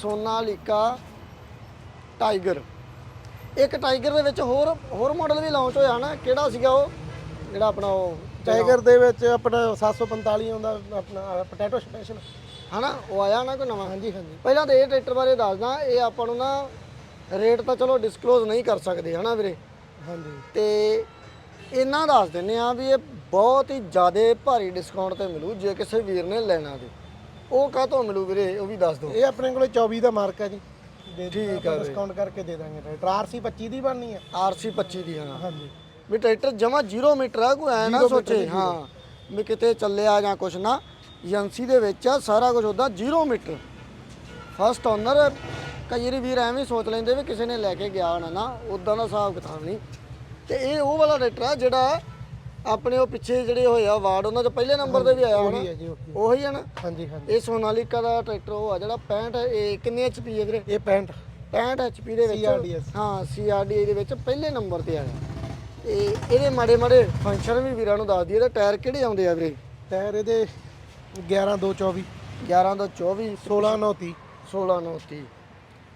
Sonalika tiger. ਇੱਕ tiger ਦੇ ਵਿੱਚ ਹੋਰ ਹੋਰ ਮਾਡਲ ਵੀ ਲਾਂਚ ਹੋਇਆ ਨਾ ਕਿਹੜਾ ਸੀਗਾ ਉਹ? ਜਿਹੜਾ ਆਪਣਾ ਉਹ ਟਾਈਗਰ ਦੇ ਵਿੱਚ ਆਪਣਾ 745 ਆਉਂਦਾ ਆਪਣਾ ਪੋਟੈਟੋ ਸਪੈਸ਼ਲ ਹਨਾ ਉਹ ਆਇਆ ਨਾ ਕੋਈ ਨਵਾਂ? ਹਾਂਜੀ ਹਾਂਜੀ। ਪਹਿਲਾਂ ਤਾਂ ਇਹ ਟਰੈਕਟਰ ਬਾਰੇ ਦੱਸਦਾ ਇਹ ਆਪਾਂ ਨੂੰ ਨਾ ਰੇਟ ਤਾਂ ਚਲੋ ਡਿਸਕਲੋਜ਼ ਨਹੀਂ ਕਰ ਸਕਦੇ ਹਨਾ ਵੀਰੇ? ਹਾਂਜੀ। ਤੇ ਇਹਨਾਂ ਦੱਸ ਦਿੰਨੇ ਆ ਵੀ ਇਹ ਬਹੁਤ ਹੀ ਜ਼ਿਆਦਾ ਭਾਰੀ ਡਿਸਕਾਊਂਟ ਤੇ ਮਿਲੂ ਜੇ ਕਿਸੇ ਵੀਰ ਨੇ ਲੈਣਾ ਤੇ ਉਹ ਕਾਹਤੋਂ ਮਿਲੂ ਵੀਰੇ? ਉਹ ਵੀ ਦੱਸ ਦਿਓ ਇਹ ਆਪਣੇ ਕੋਲੇ 24 ਦਾ ਮਾਰਕ ਹੈ ਜੀ। ਦੇ ਠੀਕ ਆ। ਡਿਸਕਾਊਂਟ ਕਰਕੇ ਦੇ ਦਾਂਗੇ ਟਰੈਕਟਰ ਆਰਸੀ 25 ਦੀ ਬਣਨੀ ਹੈ। ਆਰਸੀ 25 ਦੀ ਹਾਂ। ਹਾਂਜੀ। ਵੀ ਟਰੈਕਟਰ ਜਮਾ 0 ਮੀਟਰ ਆ ਕੋਈ ਐ ਨਾ ਸੋਚੇ ਹਾਂ। ਵੀ ਕਿਤੇ ਚੱਲਿਆ ਜਾਂ ਕੁਛ ਨਾ ਏਜੰਸੀ ਦੇ ਵਿੱਚ ਆ ਸਾਰਾ ਕੁਝ ਉਹਦਾ 0 ਮੀਟਰ। ਫਸਟ ਓਨਰ ਕਈ ਵਾਰੀ ਵੀਰ ਐਵੇਂ ਸੋਚ ਲੈਂਦੇ ਵੀ ਕਿਸੇ ਨੇ ਲੈ ਕੇ ਗਿਆ ਹੋਣਾ ਨਾ ਉਦਾਂ ਦਾ ਹਿਸਾਬ ਕਿਤਾਬ ਨਹੀਂ। ਤੇ ਇਹ ਉਹ ਵਾਲਾ ਟਰੈਕਟਰ ਆ ਜਿਹੜਾ ਆਪਣੇ ਉਹ ਪਿੱਛੇ ਜਿਹੜੇ ਹੋਏ ਆ ਵਾਰਡ ਉਹਨਾਂ 'ਚ ਪਹਿਲੇ ਨੰਬਰ ਤੇ ਵੀ ਆਇਆ ਹੋਣਾ। ਉਹੀ ਹੈ ਜੀ ਉਹੀ ਉਹੀ ਆ ਨਾ? ਹਾਂਜੀ ਹਾਂਜੀ। ਇਹ ਸੋਨਾਲੀਕਾ ਦਾ ਟਰੈਕਟਰ ਉਹ ਆ ਜਿਹੜਾ 65 ਇਹ ਕਿੰਨੇ ਐਚਪੀ ਹੈ ਵੀਰੇ? ਇਹ 65 65 ਐਚਪੀ ਦੇ ਵਿੱਚ। CRDS ਹਾਂ CRDA ਦੇ ਵਿੱਚ ਪਹਿਲੇ ਨੰਬਰ ਤੇ ਆਇਆ। ਤੇ ਇਹਦੇ ਮਾੜੇ ਮਾੜੇ ਫੰਕਸ਼ਨ ਵੀ ਵੀਰਾਂ ਨੂੰ ਦੱਸ ਦਈਏ ਤੇ ਟਾਇਰ ਕਿਹੜੇ ਆਉਂਦੇ ਆ ਵੀਰੇ? ਟਾਇਰ ਇਹਦੇ 11 2 24 11 ਤੋਂ 24 16 9 30 16 ਨੂੰ 30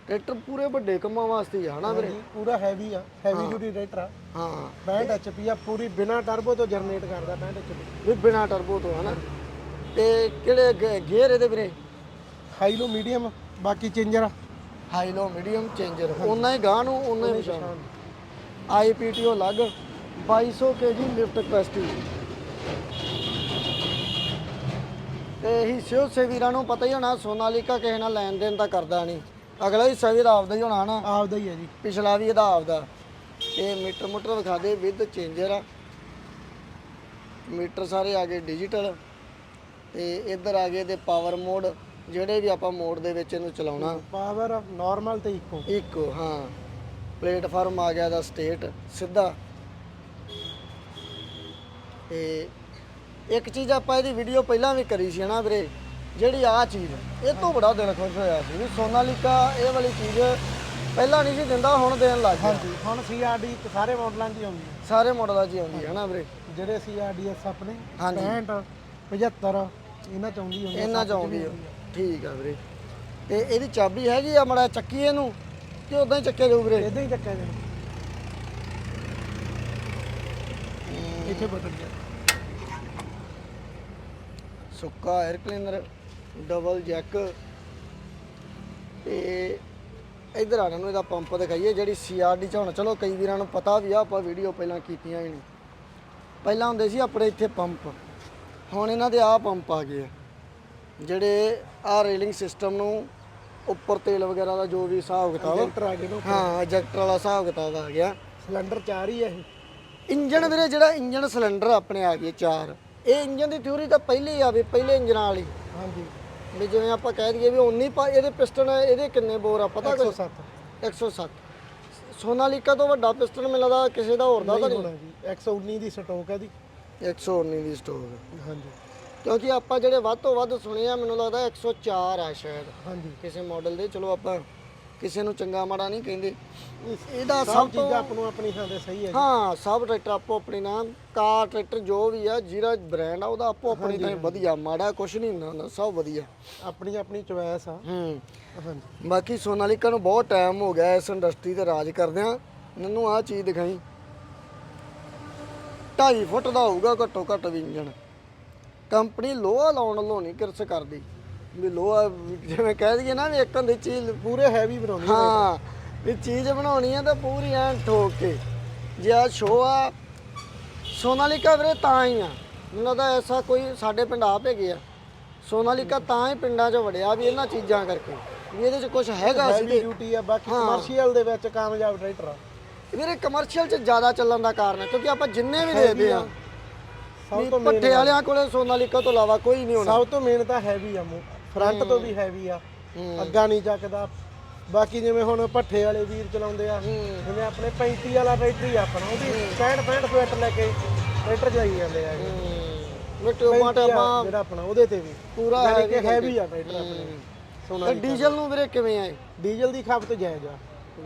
ਟਰੈਕਟਰ ਪੂਰੇ ਵੱਡੇ ਕੰਮਾਂ ਵਾਸਤੇ ਆ ਹਨਾ ਵੀਰੇ? ਹਾਂਜੀ ਪੂਰਾ ਹੈਵੀ ਆ ਹੈਵੀ ਡਿਊਟੀ ਟਰੈਕਟਰ ਆ। ਹਾਂ। 65 ਐਚਪੀ ਆ ਪੂਰੀ ਬਿਨਾ ਟਰਬੋ ਤੋਂ ਜਨਰੇਟ ਕਰਦਾ 65 ਐਚਪੀ ਵੀ ਬਿਨਾ ਟਰਬੋ ਤੋਂ ਹਨਾ? ਤੇ ਕਿਹੜੇ ਗੇਅਰ ਇਹਦੇ ਵੀਰੇ? ਹਾਈ ਲੋ ਮੀਡੀਅਮ ਬਾਕੀ changer high low medium changer ਉਹਨਾਂ ਹੀ ਗਾਂ ਨੂੰ ਉਹਨਾਂ ਹੀ ਪਛਾਣ। ਆਈਪੀਟੀਓ ਅਲੱਗ 2200 ਕੇਜੀ ਲਿਫਟ ਕਪੈਸਿਟੀ ਤੇ ਹਿੱਸੇ ਸੇ ਵੀਰਾਂ ਨੂੰ ਪਤਾ ਹੀ ਹੋਣਾ ਸੋਨਾਲੀਕਾ ਕਿਸੇ ਨਾਲ ਲੈਣ ਦੇਣ ਤਾਂ ਕਰਦਾ ਨਹੀਂ। ਅਗਲਾ ਹਿੱਸਾ ਵੀ ਇਹਦਾ ਆਪਦਾ ਹੀ ਹੋਣਾ ਨਾ ਆਪਦਾ ਹੀ ਹੈ ਜੀ। ਪਿਛਲਾ ਵੀ ਇਹਦਾ ਆਪਦਾ। ਤੇ ਮੀਟਰ ਮੋਟਰ ਵਿਖਾ ਦੇ ਵਿਦ ਚੇਂਜਰ ਆ। ਮੀਟਰ ਸਾਰੇ ਆ ਗਏ ਡਿਜੀਟਲ। ਤੇ ਇੱਧਰ ਆ ਗਏ ਤੇ ਪਾਵਰ ਮੋਡ ਜਿਹੜੇ ਵੀ ਆਪਾਂ ਮੋਡ ਦੇ ਵਿੱਚ ਇਹਨੂੰ ਚਲਾਉਣਾ। ਪਾਵਰ ਨਾਰਮਲ ਤੇ ਇਕੋ ਇੱਕ ਹਾਂ। ਪਲੇਟਫਾਰਮ ਆ ਗਿਆ ਦਾ ਸਟੇਟ ਸਿੱਧਾ। ਤੇ ਇੱਕ ਚੀਜ਼ ਆਪਾਂ ਇਹਦੀ ਵੀਡੀਓ ਪਹਿਲਾਂ ਵੀ ਕਰੀ ਸੀ ਨਾ ਵੀਰੇ। ਜਿਹੜੀ ਆ ਚੀਜ਼ ਇਹ ਤੋਂ ਬੜਾ ਦਿਲ ਖੁਸ਼ ਹੋਇਆ ਸੀ ਵੀ ਸੋਨਾਲੀਕਾ ਇਹ ਵਾਲੀ ਚੀਜ਼ ਪਹਿਲਾਂ ਨਹੀਂ ਸੀ ਦਿੰਦਾ ਹੁਣ ਦੇਣ ਲੱਗ ਗਿਆ। ਹਾਂਜੀ ਹੁਣ ਸੀਆਰਡੀ ਤੇ ਸਾਰੇ ਮਾਡਲਾਂ 'ਚ ਹੀ ਆਉਂਦੀ ਹੈ। ਸਾਰੇ ਮਾਡਲਾਂ 'ਚ ਹੀ ਆਉਂਦੀ ਹੈ ਨਾ ਵੀਰੇ? ਜਿਹੜੇ ਸੀਆਰਡੀਐਸ ਆਪਣੇ ਹਾਂਜੀ। 65 75 ਇਹਨਾਂ 'ਚ ਆਉਂਦੀ ਹੁੰਦੀ ਇਹਨਾਂ 'ਚ ਆਉਂਦੀ ਹੈ। ਠੀਕ ਆ ਵੀਰੇ। ਤੇ ਇਹਦੀ ਚਾਬੀ ਹੈਗੀ ਆ ਮੜਾ ਚੱਕੀ ਇਹਨੂੰ? ਕਿ ਉਦਾਂ ਹੀ ਚੱਕਿਆ ਜਾਊ ਵੀਰੇ? ਇਦਾਂ ਹੀ ਚੱਕਿਆ ਜਾਣਾ ਇੱਥੇ ਬਟਨ ਜਾ ਸੁੱਕਾ 에ਅਰ ਕਲੀਨਰ ਡਬਲ ਜੈਕ। ਤੇ ਇਧਰ ਆ ਨੂੰ ਇਹਦਾ ਪੰਪ ਦਿਖਾਈਏ ਜਿਹੜੀ ਸੀਆਰਡੀ ਚ ਹੁਣ ਚਲੋ ਕਈ ਵੀਰਾਂ ਨੂੰ ਪਤਾ ਵੀ ਆ ਆਪਾਂ ਵੀਡੀਓ ਪਹਿਲਾਂ ਕੀਤੀਆਂ ਹੀ ਨਹੀਂ। ਪਹਿਲਾਂ ਹੁੰਦੇ ਸੀ ਆਪਣੇ ਇੱਥੇ ਪੰਪ। ਹੁਣ ਇਹਨਾਂ ਦੇ ਆ ਪੰਪ ਆ ਗਏ ਆ। ਜਿਹੜੇ ਆ ਰੇਲਿੰਗ ਸਿਸਟਮ ਨੂੰ ਉੱਪਰ ਤੇਲ ਵਗੈਰਾ ਦਾ ਜੋ ਵੀ ਹਿਸਾਬ ਕਿਤਾਬ ਇੰਜੈਕਟਰ ਆ ਗਏ ਨੂੰ ਹਾਂ ਇਜੈਕਟਰ ਵਾਲਾ ਹਿਸਾਬ ਕਿਤਾਬ ਆ ਗਿਆ। ਸਿਲੰਡਰ ਚਾਰ ਹੀ ਹੈ ਇਹ। ਇੰਜਨ ਵੀਰੇ ਜਿਹੜਾ ਇੰਜਨ ਸਿਲੰਡਰ ਆਪਣੇ ਆ ਗਏ ਚਾਰ। ਇਹ ਇੰਜਨ ਦੀ ਥਿਊਰੀ ਤਾਂ ਪਹਿਲੇ ਹੀ ਆਵੇ ਪਹਿਲੇ ਇੰਜਨਾਂ ਵਾਲੀ। ਹਾਂਜੀ। ਵੀ ਜਿਵੇਂ ਆਪਾਂ ਕਹਿ ਦਈਏ ਵੀ 19 ਪਾ ਇਹਦੇ ਪਿਸਟਨ ਇਹਦੇ ਕਿੰਨੇ ਬੋਰ ਆ ਪਤਾ ਕੁਛ 107 107 ਸੋਨਾਲੀਕਾ ਤੋਂ ਵੱਡਾ ਪਿਸਟਨ ਮੈਨੂੰ ਲੱਗਦਾ ਕਿਸੇ ਦਾ ਹੋਰ ਦਾ ਤਾਂ ਨਹੀਂ ਹੋਣਾ ਜੀ। 119 ਦੀ ਸਟਾਕ ਹੈ ਦੀ ਨਹੀਂ 119 ਦੀ ਸਟੋਕ ਹਾਂਜੀ। ਕਿਉਂਕਿ ਆਪਾਂ ਜਿਹੜੇ ਵੱਧ ਤੋਂ ਵੱਧ ਸੁਣੇ ਆ ਮੈਨੂੰ ਲੱਗਦਾ 104 ਆ ਸ਼ਾਇਦ। ਹਾਂਜੀ। ਕਿਸੇ ਮਾਡਲ ਦੇ। ਚਲੋ ਆਪਾਂ ਕਿਸੇ ਨੂੰ ਚੰਗਾ ਮਾੜਾ ਨਹੀਂ ਕਹਿੰਦੇ। ਇਹਦਾ ਸਭ ਚੀਜ਼ਾਂ ਤੋਂ ਆਪ ਨੂੰ ਆਪਣੀ ਥਾਂ ਤੇ ਸਹੀ ਹੈ ਹਾਂ ਸਭ ਟਰੈਕਟਰ ਆਪੋ ਆਪਣੀ ਨਾਮ ਕਾਰ ਟਰੈਕਟਰ ਜੋ ਵੀ ਆ ਜਿਹੜਾ ਬ੍ਰਾਂਡ ਆ ਉਹਦਾ ਆਪੋ ਆਪਣੀ ਤਾਂ ਵਧੀਆ ਮਾੜਾ ਕੁਛ ਨਹੀਂ ਹੁੰਦਾ ਸਭ ਵਧੀਆ। ਆਪਣੀ ਆਪਣੀ ਚੁਆਇਸ ਆ। ਹੂੰ। ਬਾਕੀ ਸੋਨਾਲੀਕਾ ਨੂੰ ਬਹੁਤ ਟਾਈਮ ਹੋ ਗਿਆ ਇਸ ਇੰਡਸਟਰੀ ਤੇ ਰਾਜ ਕਰਦਿਆਂ। ਮੈਨੂੰ ਆਹ ਚੀਜ਼ ਦਿਖਾਈ। 2.5 ਫੁੱਟ ਦਾ ਹੋਊਗਾ ਘੱਟੋ ਘੱਟ ਵੀ ਇੰਜਣ। ਕੰਪਨੀ ਲੋਹਾ ਲਾਉਣ ਨਹੀਂ ਕਿਰਸ ਕਰਦੀ। ਵੀ ਲੋਹਾ ਵੀ ਜਿਵੇਂ ਕਹਿ ਦਈਏ ਨਾ ਵੀ ਇੱਕ ਹੁੰਦੀ ਚੀਜ਼ ਪੂਰੇ ਹੈਵੀ ਬਣਾਉਣੀ। ਹਾਂ। ਵੀ ਚੀਜ਼ ਬਣਾਉਣੀ ਆ ਤਾਂ ਪੂਰੀ ਐਨ ਠੋਕ ਕੇ। ਜੇ ਆ ਸ਼ੋ ਆ ਸੋਨਾਲੀਕਾ ਵੀਰੇ ਤਾਂ ਹੀ ਆ। ਮੈਨੂੰ ਲੱਗਦਾ ਐਸਾ ਕੋਈ ਸਾਡੇ ਪਿੰਡ ਆਪ ਹੈਗੇ ਆ। ਸੋਨਾਲੀਕਾ ਤਾਂ ਹੀ ਪਿੰਡਾਂ 'ਚ ਵੜਿਆ ਵੀ ਇਹਨਾਂ ਚੀਜ਼ਾਂ ਕਰਕੇ। ਵੀ ਇਹਦੇ 'ਚ ਕੁਝ ਹੈਗਾ ਸੀ ਹੈਵੀ ਡਿਊਟੀ ਆ ਬਾਕੀ ਕਮਰਸ਼ੀਅਲ ਦੇ ਵਿੱਚ ਕਾਮਯਾਬ ਟਰੈਕਟਰ ਆ। ਵੀਰੇ ਕਮਰਸ਼ੀਅਲ 'ਚ ਜ਼ਿਆਦਾ ਚੱਲਣ ਦਾ ਕਾਰਨ ਹੈ ਕਿਉਂਕਿ ਆਪਾਂ ਜਿੰਨੇ ਵੀ ਦੇਖਦੇ ਆ। ਸਭ ਤੋਂ ਭੱਠੇ ਵਾਲਿਆਂ ਕੋਲੇ ਸੋਨਾਲੀਕਾ ਤੋਂ ਇਲਾਵਾ ਕੋਈ ਨਹੀਂ ਹੋਣਾ ਸਭ ਤੋਂ ਮੇਨ ਤਾਂ ਹੈਵੀ ਆ ਮੂੰਹ। ਫਰੰਟ ਤੋਂ ਵੀ ਹੈਵੀ ਆ। ਅੱਗਾ ਨਹੀਂ ਚੱਕਦਾ। ਬਾਕੀ ਜਿਵੇਂ ਹੁਣ ਭੱਠੇ ਵਾਲੇ ਵੀਰ ਚਲਾਉਂਦੇ ਆ ਜਿਵੇਂ ਆਪਣੇ 35 ਵਾਲਾ ਟਰੈਕਟਰ ਹੀ ਆ ਆਪਣਾ ਉਹਦੀ 65 65 ਸਵੈਟ ਲੈ ਕੇ ਟਰੈਕਟਰ ਚਲਾਈ ਜਾਂਦੇ ਆ। ਮਿੱਟੋ ਮਾਟਾ ਆਪਾਂ ਜਿਹੜਾ ਆਪਣਾ ਉਹਦੇ ਤੇ ਵੀ। ਪੂਰਾ ਹੈਵੀ ਆ ਟਰੈਕਟਰ ਆਪਣੇ। ਸੋਨਾ ਤੇ ਡੀਜ਼ਲ ਨੂੰ ਵੀਰੇ ਕਿਵੇਂ ਆਏ ਡੀਜ਼ਲ ਦੀ ਖਪਤ ਜਾਇਜ਼ ਆ।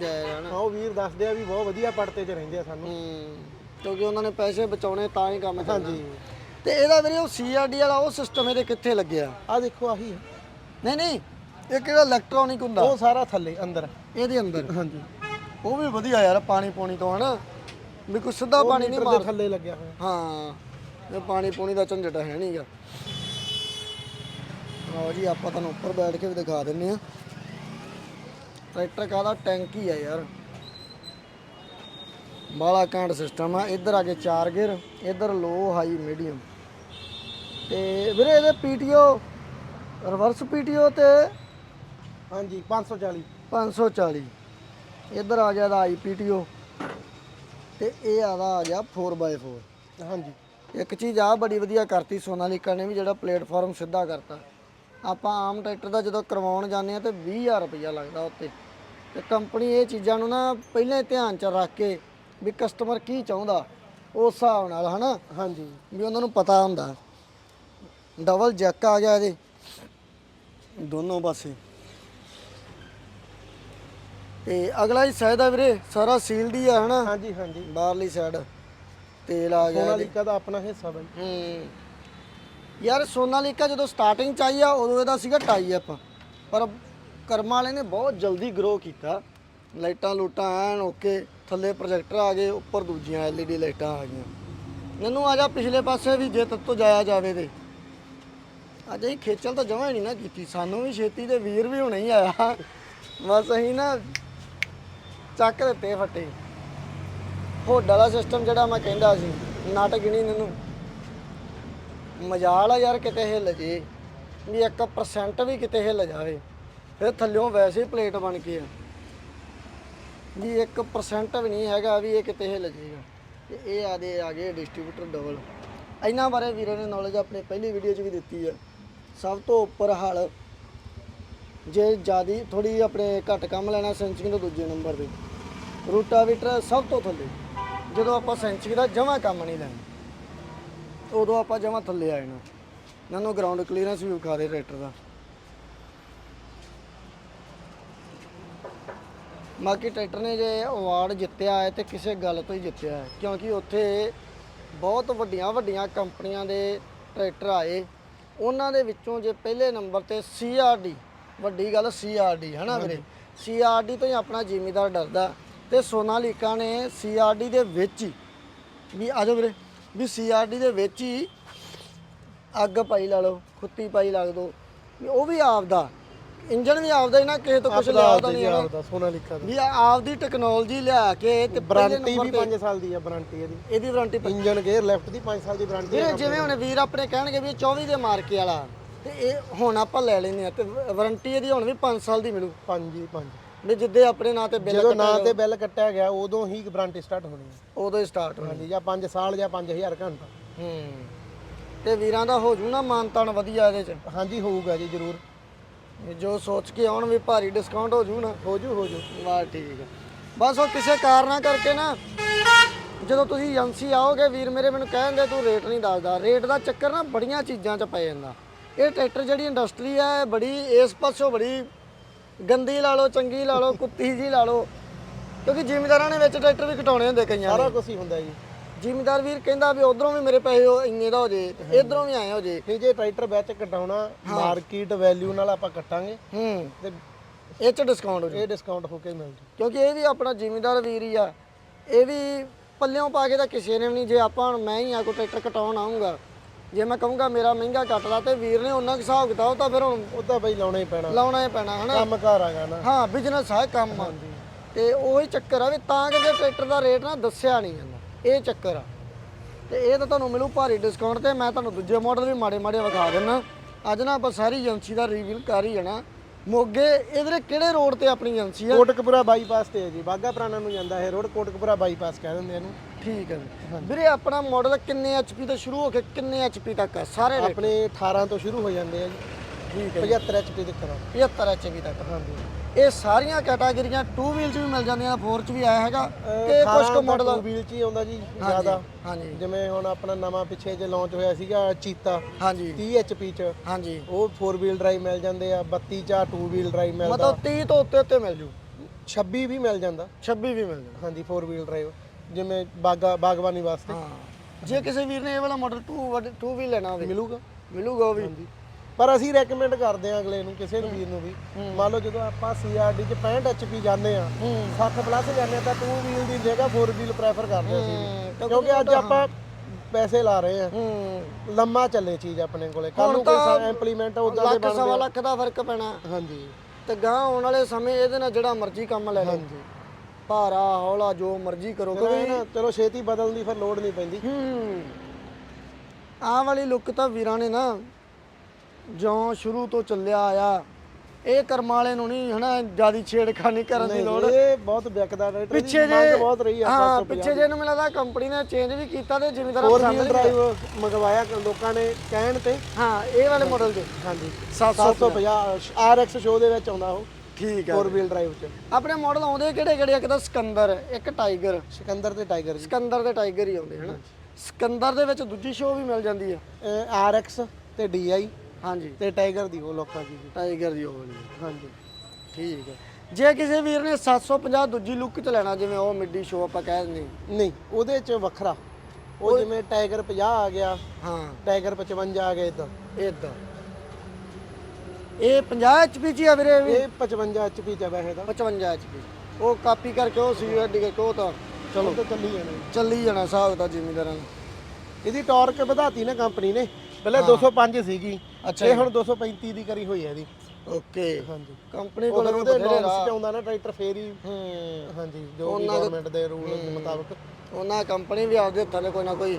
ਜੈ ਰਾਣਾ ਹਾਂ, ਉਹ ਵੀਰ ਦੱਸਦੇ ਆ ਵੀ ਬਹੁਤ ਵਧੀਆ ਪੜਤੇ 'ਚ ਰਹਿੰਦੇ ਆ ਸਾਨੂੰ। ਹੂੰ। ਕਿਉਂਕਿ ਉਹਨਾਂ ਨੇ ਪੈਸੇ ਬਚਾਉਣੇ ਤਾਂ ਹੀ ਕੰਮ ਕਰਨਾ ਹਾਂਜੀ। ਤੇ ਇਹਦਾ ਵੀਰੇ ਉਹ ਸੀਆਰਡੀ ਵਾਲਾ ਉਹ ਸਿਸਟਮ ਇਹਦੇ ਕਿੱਥੇ ਲੱਗਿਆ? ਆ ਦੇਖੋ ਆਹੀ ਆ। ਨਹੀਂ ਨਹੀਂ ਇਹ ਕਿਹੜਾ ਇਲੈਕਟ੍ਰੋਨਿਕ ਹੁੰਦਾ? ਉਹ ਸਾਰਾ ਥੱਲੇ ਅੰਦਰ। ਇਹਦੇ ਅੰਦਰ? ਹਾਂਜੀ। ਉਹ ਵੀ ਵਧੀਆ ਯਾਰ ਪਾਣੀ ਪੂਣੀ ਤੋਂ ਹਨਾ? ਵੀ ਕੋਈ ਸਿੱਧਾ ਪਾਣੀ ਨਹੀਂ ਮਾਰ ਥੱਲੇ ਲੱਗਿਆ ਹੋਇਆ। ਹਾਂ ਇਹ ਪਾਣੀ ਪੂਣੀ ਦਾ ਝੰਜਟ ਹੈ ਨਹੀਂਗਾ ਆਓ ਜੀ ਆਪਾਂ ਤੁਹਾਨੂੰ ਉੱਪਰ ਬੈਠ ਕੇ ਵੀ ਦਿਖਾ ਦਿੰਨੇ ਆ। ਟਰੈਕਟਰ ਕਾਹਦਾ? ਟੈਂਕੀ ਆ ਯਾਰ। ਬਾਲਾ ਕਾਂਡ ਸਿਸਟਮ ਆ। ਇੱਧਰ ਆ ਕੇ ਚਾਰ ਗੇਅਰ ਇੱਧਰ ਲੋ ਹਾਈ ਮੀਡੀਅਮ। ਤੇ ਵੀਰੇ ਇਹਦੇ ਪੀਟੀਓ ਰਿਵਰਸ ਪੀਟੀਓ ਤੇ ਹਾਂਜੀ 540 540 ਇੱਧਰ ਆ ਗਿਆ ਦਾ ਆਈਪੀਟੀਓ ਤੇ ਇਹ ਆਦਾ ਆ ਗਿਆ 4x4 ਹਾਂਜੀ। ਇੱਕ ਚੀਜ਼ ਆ ਬੜੀ ਵਧੀਆ ਕਰਤੀ ਸੋਨਾਲੀਕਾ ਨੇ ਵੀ ਜਿਹੜਾ ਪਲੇਟਫਾਰਮ ਸਿੱਧਾ ਕਰਤਾ। ਆਪਾਂ ਆਮ ਟਰੈਕਟਰ ਦਾ ਜਦੋਂ ਕਰਵਾਉਣ ਜਾਂਦੇ ਆ ਤੇ 20000 ਰੁਪਇਆ ਲੱਗਦਾ ਉੱਤੇ। ਤੇ ਕੰਪਨੀ ਇਹ ਚੀਜ਼ਾਂ ਨੂੰ ਨਾ ਪਹਿਲਾਂ ਹੀ ਧਿਆਨ ਚ ਰੱਖ ਕੇ ਵੀ ਕਸਟਮਰ ਕੀ ਚਾਹੁੰਦਾ ਉਸ ਹਿਸਾਬ ਨਾਲ ਹਨਾ। ਹਾਂਜੀ। ਵੀ ਉਹਨਾਂ ਨੂੰ ਪਤਾ ਹੁੰਦਾ। ਡਬਲ ਜੈਕ ਆ ਗਿਆ ਇਹਦੇ। ਦੋਨੋਂ ਪਾਸੇ। ਤੇ ਅਗਲਾ ਹਿੱਸਾ ਇਹਦਾ ਵੀਰੇ ਸਾਰਾ ਸੀਲਡ ਹੀ ਆ ਹਨਾ? ਹਾਂਜੀ ਹਾਂਜੀ। ਬਾਹਰਲੀ ਸਾਈਡ ਤੇਲ ਆ ਗਿਆ। ਸੋਨਾਲੀਕਾ ਦਾ ਆਪਣਾ ਹਿੱਸਾ ਬਾਈ। ਹੂੰ। ਯਾਰ ਸੋਨਾਲੀਕਾ ਜਦੋਂ ਸਟਾਰਟਿੰਗ ਚ ਆਈ ਆ ਉਦੋਂ ਇਹਦਾ ਸੀਗਾ ਟਾਈ ਅਪ ਪਰ ਕਰਮਾ ਵਾਲੇ ਨੇ ਬਹੁਤ ਜਲਦੀ ਗਰੋ ਕੀਤਾ। ਲਾਈਟਾਂ ਲੂਟਾਂ ਐਨ ਓਕੇ ਥੱਲੇ ਪ੍ਰੋਜੈਕਟਰ ਆ ਗਏ ਉੱਪਰ ਦੂਜੀਆਂ ਐਲਈਡੀ ਲਾਈਟਾਂ ਆ ਗਈਆਂ। ਮੈਨੂੰ ਆ ਜਾ ਪਿਛਲੇ ਪਾਸੇ ਵੀ ਜੇ ਤੱਤੋਂ ਜਾਇਆ ਜਾਵੇ ਤੇ। ਅੱਜ ਅਸੀਂ ਖੇਚਲ ਤਾਂ ਜਮਾਂ ਹੀ ਨਹੀਂ ਨਾ ਕੀਤੀ, ਸਾਨੂੰ ਵੀ ਛੇਤੀ ਦੇ ਵੀਰ ਵੀ ਹੁਣੇ ਹੀ ਆਇਆ। ਬਸ ਅਸੀਂ ਨਾ ਚੱਕ ਦਿੱਤੇ ਫੱਟੇ। ਹੋਡਾ ਵਾਲਾ ਸਿਸਟਮ ਜਿਹੜਾ ਮੈਂ ਕਹਿੰਦਾ ਸੀ, ਨਟ ਗਿਣੀ ਮੈਨੂੰ। ਮਜਾਲ ਆ ਯਾਰ ਕਿਤੇ ਹਿੱਲ ਜੇ, ਵੀ 1% ਵੀ ਕਿਤੇ ਹਿੱਲ ਜਾਵੇ। ਫਿਰ ਥੱਲਿਓਂ ਵੈਸੇ ਹੀ ਪਲੇਟ ਬਣ ਕੇ ਆ। ਵੀ 1% ਵੀ ਨਹੀਂ ਹੈਗਾ ਵੀ ਇਹ ਕਿਤੇ ਹਿੱਲ ਜਾਏਗਾ ਤੇ ਇਹ ਆਦੇ ਆ ਗਏ ਡਿਸਟ੍ਰੀਬਿਊਟਰ ਡਬਲ ਇਹਨਾਂ ਬਾਰੇ ਵੀਰੇ ਨੇ ਨੌਲੇਜ ਆਪਣੇ ਪਹਿਲੀ ਵੀਡੀਓ 'ਚ ਵੀ ਦਿੱਤੀ ਆ। ਸਭ ਤੋਂ ਉੱਪਰ ਹਲ। ਜੇ ਜਿਆਦੀ ਥੋੜੀ ਆਪਣੇ ਘੱਟ ਕੰਮ ਲੈਣਾ ਸੈਂਚਿੰਗ ਤੋਂ ਦੂਜੇ ਨੰਬਰ ਤੇ। ਰੂਟਾਵੀਟਰ ਸਭ ਤੋਂ ਥੱਲੇ। ਜਦੋਂ ਆਪਾਂ ਸੈਂਚਿੰਗ ਦਾ ਜਮਾ ਕੰਮ ਨਹੀਂ ਲੈਣਾ, ਉਦੋਂ ਆਪਾਂ ਜਮਾ ਥੱਲੇ ਆ ਜਾਣਾ। ਨਾਨੂੰ ਗਰਾਊਂਡ ਕਲੀਅਰੈਂਸ ਵੀ ਵਿਖਾ ਦੇ ਟਰੈਕਟਰ ਦਾ। ਬਾਕੀ ਟਰੈਕਟਰ ਨੇ ਜੇ ਅਵਾਰਡ ਜਿੱਤਿਆ ਹੈ ਤੇ ਕਿਸੇ ਗੱਲ ਤੋਂ ਹੀ ਜਿੱਤਿਆ ਹੈ, ਕਿਉਂਕਿ ਉੱਥੇ ਬਹੁਤ ਵੱਡੀਆਂ ਵੱਡੀਆਂ ਕੰਪਨੀਆਂ ਦੇ ਟਰੈਕਟਰ ਆਏ। ਉਹਨਾਂ ਦੇ ਵਿੱਚੋਂ ਜੇ ਪਹਿਲੇ ਨੰਬਰ ਤੇ CRD ਵੱਡੀ ਗੱਲ CRD ਹਨਾ ਵੀਰੇ? CRD ਤੋਂ ਹੀ ਆਪਣਾ ਜ਼ਿਮੀਦਾਰ ਡਰਦਾ। ਤੇ ਸੋਨਾਲੀਕਾ ਨੇ CRD ਦੇ ਵਿੱਚ ਹੀ ਵੀ ਆਜੋ ਵੀਰੇ ਵੀ CRD ਦੇ ਵਿੱਚ ਹੀ ਅੱਗ ਪਾਈ ਲਾ ਲਓ ਖੁੱਤੀ ਪਾਈ ਲੱਗ ਦੋ ਉਹ ਵੀ ਆਪਦਾ ਇੰਜਨ ਵੀ ਆਪਦਾ ਹੀ ਨਾ ਕਿਸੇ ਤੋਂ ਕੁਝ ਲਿਆ ਤਾਂ ਨਹੀਂ ਹੈ। ਆਪਦਾ ਸੋਨਾਲੀਕਾ ਦਾ ਵੀ ਆਪਦੀ ਟੈਕਨੋਲੋਜੀ ਲਿਆ ਕੇ ਤੇ ਵਾਰੰਟੀ ਵੀ ਤੇ 5 ਸਾਲ ਦੀ ਆ ਵਾਰੰਟੀ ਇਹਦੀ। ਇਹਦੀ ਵਾਰੰਟੀ ਇੰਜਨ ਗੇਅਰ ਲੈਫਟ ਦੀ 5 ਸਾਲ ਦੀ ਵਾਰੰਟੀ ਵੀਰੇ ਜਿਵੇਂ ਹੁਣ ਵੀਰ ਆਪਣੇ ਕਹਿਣਗੇ ਵੀ ਇਹ 24 ਦੇ ਮਾਰਕੇ ਵਾਲਾ ਤੇ ਇਹ ਹੁਣ ਆਪਾਂ ਲੈ ਲੈਨੇ ਆ ਤੇ ਵਾਰੰਟੀ ਇਹਦੀ ਹੁਣ ਵੀ 5 ਸਾਲ ਦੀ ਮਿਲੂ। 5 ਜੀ 5 ਵੀ ਜਿੱਦੇ ਆਪਣੇ ਨਾਂ ਤੇ ਬਿੱਲ ਜਦੋਂ ਨਾਂ ਤੇ ਬਿੱਲ ਕੱਟਿਆ ਗਿਆ ਉਦੋਂ ਹੀ ਵਾਰੰਟੀ ਸਟਾਰਟ ਹੋਣੀ ਹੈ। ਉਦੋਂ ਹੀ ਸਟਾਰਟ ਹੋਣੀ। ਜਾਂ 5 ਸਾਲ ਜਾਂ 5000 ਘੰਟਾ। ਹੂੰ। ਤੇ ਵੀਰਾਂ ਦਾ ਹੋ ਜੂ ਨਾ ਮਾਨਤਾਨ ਵਧੀਆ ਇਹਦੇ ਚ। ਹਾਂਜੀ ਹੋਊਗਾ ਜੀ ਜ਼ਰੂਰ। ਜੋ ਸੋਚ ਕੇ ਆਉਣ ਵੀ ਭਾਰੀ ਡਿਸਕਾਊਂਟ ਹੋ ਜੂ ਨਾ, ਹੋ ਜੂ ਹੋ ਜੂ। ਵਾਹ ਠੀਕ ਆ। ਬਸ ਉਹ ਕਿਸੇ ਕਾਰਨਾਂ ਕਰਕੇ ਨਾ, ਜਦੋਂ ਤੁਸੀਂ ਏਜੰਸੀ ਆਓਗੇ, ਵੀਰ ਮੇਰੇ ਮੈਨੂੰ ਕਹਿੰਦੇ, ਤੂੰ ਰੇਟ ਨਹੀਂ ਦੱਸਦਾ। ਰੇਟ ਦਾ ਚੱਕਰ ਨਾ ਬੜੀਆਂ ਚੀਜ਼ਾਂ 'ਚ ਪੈ ਜਾਂਦਾ। ਇਹ ਟਰੈਕਟਰ ਜਿਹੜੀ ਇੰਡਸਟਰੀ ਹੈ ਬੜੀ, ਇਸ ਪਾਸੋਂ ਬੜੀ ਗੰਦੀ ਲਾ ਲਓ, ਚੰਗੀ ਲਾ ਲਓ, ਕੁੱਤੀ ਜੀ ਲਾ ਲਓ। ਕਿਉਂਕਿ ਜ਼ਿਮੀਦਾਰਾਂ ਨੇ ਵਿੱਚ ਟਰੈਕਟਰ ਵੀ ਘਟਾਉਣੇ ਹੁੰਦੇ ਕਈਆਂ ਸਾਰਾ ਨੇ ਕੁਝ ਹੀ ਹੁੰਦਾ ਜੀ। ਜ਼ਿਮੀਦਾਰ ਵੀਰ ਕਹਿੰਦਾ ਵੀ ਉਧਰੋਂ ਵੀ ਮੇਰੇ ਪੈਸੇ ਉਹ ਇੰਨੇ ਦਾ ਹੋ ਜੇ ਇਧਰੋਂ ਵੀ ਆਏ ਹੋ ਜੇ। ਨਹੀਂ ਜੇ ਟਰੈਕਟਰ ਵਿੱਚ ਕਟਾਉਣਾ ਮਾਰਕੀਟ ਵੈਲਿਊ ਨਾਲ ਆਪਾਂ ਕੱਟਾਂਗੇ। ਹੂੰ। ਤੇ ਇਹ 'ਚ ਡਿਸਕਾਊਂਟ ਹੋ ਜੂ। ਇਹ ਡਿਸਕਾਊਂਟ ਹੋ ਕੇ ਮਿਲ ਜੂ। ਕਿਉਂਕਿ ਇਹ ਵੀ ਆਪਣਾ ਜ਼ਿਮੀਂਦਾਰ ਵੀਰ ਹੀ ਆ। ਇਹ ਵੀ ਪੱਲਿਓਂ ਪਾ ਕੇ ਤਾਂ ਕਿਸੇ ਨੇ ਵੀ ਨਹੀਂ ਜੇ ਆਪਾਂ ਹੁਣ ਮੈਂ ਹੀ ਆ ਕੋਈ ਟਰੈਕਟਰ ਕਟਾਉਣ ਆਉਂਗਾ ਜੇ ਮੈਂ ਕਹੂੰਗਾ ਮੇਰਾ ਮਹਿੰਗਾ ਕੱਟਦਾ ਤੇ ਵੀਰ ਨੇ ਉਹਨਾਂ ਕੁ ਹਿਸਾਬ ਕਿਤਾਬ ਤਾਂ ਫਿਰ ਹੁਣ ਉਹ ਤਾਂ ਬਈ ਲਾਉਣਾ ਹੀ ਪੈਣਾ। ਲਾਉਣਾ ਹੀ ਪੈਣਾ ਹਨਾ? ਕੰਮ ਕਾਰ ਆਗਾ ਨਾ। ਹਾਂ ਬਿਜ਼ਨਸ ਹੈ ਕੰਮ। ਆ ਤੇ ਉਹੀ ਚੱਕਰ ਆ ਵੀ ਤਾਂ ਕਿ ਟਰੈਕਟਰ ਦਾ ਰੇਟ ਨਾ ਦੱਸਿਆ ਨਹੀਂ ਜਾਂਦਾ। ਇਹ ਚੱਕਰ ਆ। ਤੇ ਇਹ ਤਾਂ ਤੁਹਾਨੂੰ ਮਿਲੂ ਭਾਰੀ ਡਿਸਕਾਊਂਟ ਤੇ ਮੈਂ ਤੁਹਾਨੂੰ ਦੂਜੇ ਮਾਡਲ ਵੀ ਮਾੜੇ ਮਾੜੇ ਵਿਖਾ ਦਿੰਨਾ। ਅੱਜ ਨਾ ਆਪਾਂ ਸਾਰੀ ਏਜੰਸੀ ਦਾ ਰਿਵਿਊ ਕਰ ਹੀ ਜਾਣਾ। ਮੋਗੇ ਇਹਦੇ ਕਿਹੜੇ ਰੋਡ ਤੇ ਆਪਣੀ ਏਜੰਸੀ ਆ? ਕੋਟਕਪੁਰਾ ਬਾਈਪਾਸ ਤੇ ਹੈ ਜੀ ਬਾਗਾ ਪੁਰਾਣਾ ਨੂੰ ਜਾਂਦਾ ਹੈ ਰੋਡ ਕੋਟਕਪੁਰਾ ਬਾਈਪਾਸ ਕਹਿ ਦਿੰਦੇ ਇਹਨੂੰ। ਠੀਕ ਹੈ ਜੀ। ਵੀਰੇ ਆਪਣਾ ਮਾਡਲ ਕਿੰਨੇ ਐਚਪੀ ਤੋਂ ਸ਼ੁਰੂ ਹੋ ਕੇ ਕਿੰਨੇ ਐਚਪੀ ਤੱਕ ਆ? ਸਾਰੇ ਆਪਣੇ 18 ਤੋਂ ਸ਼ੁਰੂ ਹੋ ਜਾਂਦੇ ਆ ਜੀ। ਠੀਕ ਹੈ 75 ਐਚਪੀ ਤੱਕ ਕਰਾਂ 75 ਐਚਪੀ ਤੱਕ। ਹਾਂਜੀ। ਇਹ ਸਾਰੀਆਂ ਕੈਟਾਗਰੀਆਂ 2 ਵੀਲ 'ਚ ਵੀ ਮਿਲ ਜਾਂਦੀਆਂ 4 'ਚ ਵੀ ਆਇਆ ਹੈਗਾ। ਤੇ ਕੁਝ ਕੁ ਮਾਡਲ ਵੀਲ ਚ ਹੀ ਆਉਂਦਾ ਜੀ ਜ਼ਿਆਦਾ। ਹਾਂਜੀ। ਜਿਵੇਂ ਹੁਣ ਆਪਣਾ ਨਵਾਂ ਪਿੱਛੇ ਜੇ ਲਾਂਚ ਹੋਇਆ ਸੀਗਾ ਚੀਤਾ। ਹਾਂਜੀ। 30 ਐਚਪੀ ਚ। ਹਾਂਜੀ। ਉਹ 4 ਵੀਲ ਡਰਾਈਵ ਮਿਲ ਜਾਂਦੇ ਆ 32 ਚ 2 ਵੀਲ ਡਰਾਈਵ ਮਿਲਦਾ। ਮਤਲਬ 30 ਤੋਂ ਉੱਤੇ ਉੱਤੇ ਮਿਲ ਜੂ। 26 ਵੀ ਮਿਲ ਜਾਂਦਾ। 26 ਵੀ ਮਿਲ ਜੂ ਹਾਂਜੀ 4 ਵੀਲ ਡਰਾਈਵ ਜਿਵੇਂ ਬਾਗਾ ਬਾਗਬਾਨੀ ਵਾਸਤੇ। ਜੇ ਕਿਸੇ ਵੀਰ ਨੇ ਇਹ ਵਾਲਾ ਮਾਡਲ 2 2 ਵੀ ਲੈਣਾ ਹੋਵੇ। ਮਿਲੂਗਾ। ਮਿਲੂਗਾ ਉਹ ਵੀ। ਪਰ ਅਸੀਂ ਰეკਮੈਂਡ ਕਰਦੇ ਆ ਅਗਲੇ ਨੂੰ ਕਿਸੇ ਨੂੰ ਵੀਰ ਨੂੰ ਵੀ। ਮੰਨ ਲਓ ਜਦੋਂ ਆਪਾਂ ਸੀਆਰਡੀ ਚ 65 ਐਚਪੀ ਜਾਂਦੇ ਆ 60 ਪਲੱਸ ਜਾਂਦੇ ਆ ਤਾਂ 2 ਵੀਲ ਦੀ ਜਗ੍ਹਾ 4 ਵੀਲ ਪ੍ਰੈਫਰ ਕਰਦੇ ਆ ਅਸੀਂ ਕਿਉਂਕਿ ਅੱਜ ਆਪਾਂ ਪੈਸੇ ਲਾ ਰਹੇ ਆ ਲੰਮਾ ਚੱਲੇ ਚੀਜ਼ ਆਪਣੇ ਕੋਲੇ। ਕੱਲ ਨੂੰ ਕੋਈ ਇੰਪਲੀਮੈਂਟ ਉਦਾਂ ਦੇ ਲੱਖ ਸਵਾ ਲੱਖ ਦਾ ਫ਼ਰਕ ਪੈਣਾ। ਹਾਂਜੀ। ਤੇ ਗਾਂ ਆਉਣ ਵਾਲੇ ਸਮੇਂ ਇਹਦੇ ਨਾਲ ਜਿਹੜਾ ਮਰਜ਼ੀ ਕੰਮ ਲੈ ਲਓ। ਹਾਂਜੀ। ਭਾਰਾ ਹੌਲਾ ਜੋ ਮਰਜ਼ੀ ਕਰੋ ਫਿਰ ਇਹ ਨਾ ਚਲੋ ਛੇਤੀ ਬਦਲਣ ਦੀ ਫਿਰ ਲੋੜ ਨਹੀਂ ਪੈਂਦੀ। ਹੂੰ। ਆਹ ਵਾਲੀ ਲੁੱਕ ਤਾਂ ਵੀਰਾਂ ਨੇ ਨਾ ਜਿਉਂ ਸ਼ੁਰੂ ਤੋਂ ਚੱਲਿਆ ਆਇਆ ਇਹ ਕਰਮ ਵਾਲੇ ਨੂੰ ਨਹੀਂ ਹਨਾ ਜਿਆਦੀ ਛੇੜਖਾਨੀ ਕਰਨ ਦੀ ਲੋੜ। ਇਹ ਬਹੁਤ ਵਿਕਦਾ ਟਰੈਕਟਰ ਪਿੱਛੇ ਜੇ ਬਹੁਤ ਰਹੀ ਆ ਹਾਂ ਪਿੱਛੇ ਜੇ ਨੂੰ ਮਿਲਦਾ ਕੰਪਨੀ ਨੇ ਚੇਂਜ ਵੀ ਕੀਤਾ ਤੇ ਜ਼ਿਮੀਦਾਰਾਂ ਵੀਲ ਨਹੀਂ ਡਰਾਈਵ ਮੰਗਵਾਇਆ ਲੋਕਾਂ ਨੇ ਕਹਿਣ ਤੇ। ਹਾਂ ਇਹ ਵਾਲੇ ਮਾਡਲ ਦੇ। ਹਾਂਜੀ। 700 750 RX ਸ਼ੋ ਦੇ ਵਿੱਚ ਆਉਂਦਾ ਉਹ। ਠੀਕ ਹੈ ਫੋਰ ਵੀਲ ਡਰਾਈਵ ਚ। ਆਪਣੇ ਮਾਡਲ ਆਉਂਦੇ ਕਿਹੜੇ ਕਿਹੜੇ ਇੱਕ ਤਾਂ ਸਿਕੰਦਰ ਇੱਕ ਟਾਈਗਰ। ਸਿਕੰਦਰ ਤੇ ਟਾਈਗਰ ਜੀ। ਸਿਕੰਦਰ ਤੇ ਟਾਈਗਰ ਹੀ ਆਉਂਦੇ ਹਨਾ। ਸਿਕੰਦਰ ਦੇ ਵਿੱਚ ਦੂਜੀ ਸ਼ੋ ਵੀ ਮਿਲ ਜਾਂਦੀ ਹੈ RX ਤੇ DI ਹਾਂਜੀ। ਤੇ ਟਾਈਗਰ ਦੀ ਉਹ ਲੋਕਾਂ ਦੀ ਜੀ। ਟਾਈਗਰ ਦੀ ਉਹ ਵਾਲੀ। ਹਾਂਜੀ। ਠੀਕ ਹੈ। ਜੇ ਕਿਸੇ ਵੀਰ ਨੇ 750 ਦੂਜੀ ਲੁੱਕ ਚ ਲੈਣਾ ਜਿਵੇਂ ਉਹ ਮਿੱਡੀ ਸ਼ੋ ਆਪਾਂ ਕਹਿ ਦਿੰਦੇ ਹਾਂ। ਨਹੀਂ। ਉਹਦੇ ਚ ਵੱਖਰਾ। ਉਹ ਜਿਵੇਂ ਟਾਈਗਰ 50 ਆ ਗਿਆ। ਹਾਂ। ਟਾਈਗਰ 55 ਆ ਗਿਆ ਇਦਾਂ ਇਦਾਂ ਇਹ 50 HP ਚ ਹੀ ਆ ਵੀਰੇ ਇਹ ਵੀ? ਇਹ 55 HP ਚ ਆ ਵੈਸੇ ਤਾਂ। 55 HP ਉਹ ਕਾਪੀ ਕਰਕੇ ਉਹ ਸੀਆਰ ਡੀ ਕਰਕੇ ਉਹ ਤਾਂ ਚਲੋ। ਤਾਂ ਚੱਲੀ ਜਾਣਾ। ਜੀ। ਚੱਲੀ ਜਾਣਾ ਹਿਸਾਬ ਦਾ ਜ਼ਿਮੀਦਾਰਾਂ ਨੂੰ। ਇਹਦੀ ਟਾਰਕ ਵਧਾਤੀ ਨਾ ਕੰਪਨੀ ਨੇ। ਪਹਿਲੇ 205 ਸੀਗੀ। ਅੱਛਾ ਇਹ ਹੁਣ 235 ਦੀ ਕਰੀ ਹੋਈ ਹੈ ਇਹਦੀ। ਓਕੇ। ਹਾਂਜੀ। ਕੰਪਨੀ ਕੋਲ ਉਹਦੇ ਰਾਹ ਚ ਆਉਂਦਾ ਨਾ ਟਰੈਕਟਰ ਫੇਰ ਹੀ। ਹੂੰ। ਹਾਂਜੀ ਜੋ ਵੀ ਗਵਰਨਮੈਂਟ ਦੇ ਰੂਲ ਦੇ ਮੁਤਾਬਕ। ਉਹਨਾਂ ਕੰਪਨੀ ਵੀ ਆਪਦੇ 'ਤੇ ਕੋਈ ਨਾ ਕੋਈ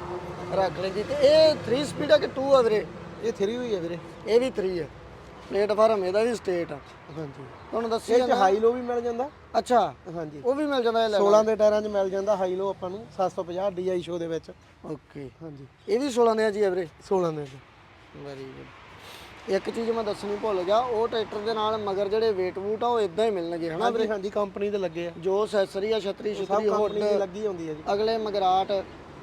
ਰੱਖ ਲੈਂਦੀ ਤੇ ਇਹ 3 ਸਪੀਡ ਆ ਕਿ 2 ਆ ਵੀਰੇ? ਇਹ 3 ਹੋਈ ਹੈ ਵੀਰੇ। ਇਹ ਵੀ 3 ਆ। ਪਲੇਟਫਾਰਮ ਇਹਦਾ ਵੀ ਸਟੇਟ ਆ। ਹਾਂਜੀ। ਤੁਹਾਨੂੰ ਦੱਸੀ ਇਹ ਚ ਹਾਈ ਲੋ ਵੀ ਮਿਲ ਜਾਂਦਾ। ਅੱਛਾ। ਹਾਂਜੀ। ਉਹ ਵੀ ਮਿਲ ਜਾਂਦਾ ਇਹ ਲੈ 16 ਦੇ ਟਾਇਰਾਂ 'ਚ ਮਿਲ ਜਾਂਦਾ ਹਾਈ ਲੋ ਆਪਾਂ ਨੂੰ 750 DI ਸ਼ੋ ਦੇ ਵਿੱਚ। ਓਕੇ। ਹਾਂਜੀ। ਇਹ ਵੀ 16 ਦੇ ਆ ਜੀ ਆ ਵੀਰੇ? 16 ਦੇ। ਵੈਰੀ ਗੁੱਡ ਇੱਕ ਚੀਜ਼ ਮੈਂ ਦੱਸਣੀ ਭੁੱਲ ਗਿਆ ਉਹ ਟਰੈਕਟਰ ਦੇ ਨਾਲ ਮਗਰ ਜਿਹੜੇ ਵੇਟ ਵੂਟ ਆ ਉਹ ਇਦਾਂ ਹੀ ਮਿਲਣਗੇ ਹਨਾ ਹਾਂਜੀ ਹਾਂਜੀ ਕੰਪਨੀ ਦੇ ਲੱਗੇ ਆ। ਜੋ ਅਸੈਸਰੀ ਆ ਛਤਰੀ ਛਤਰੀ ਦੀ ਲੱਗੀ ਹੁੰਦੀ ਹੈ ਜੀ। ਅਗਲੇ ਮਗਰਾਟ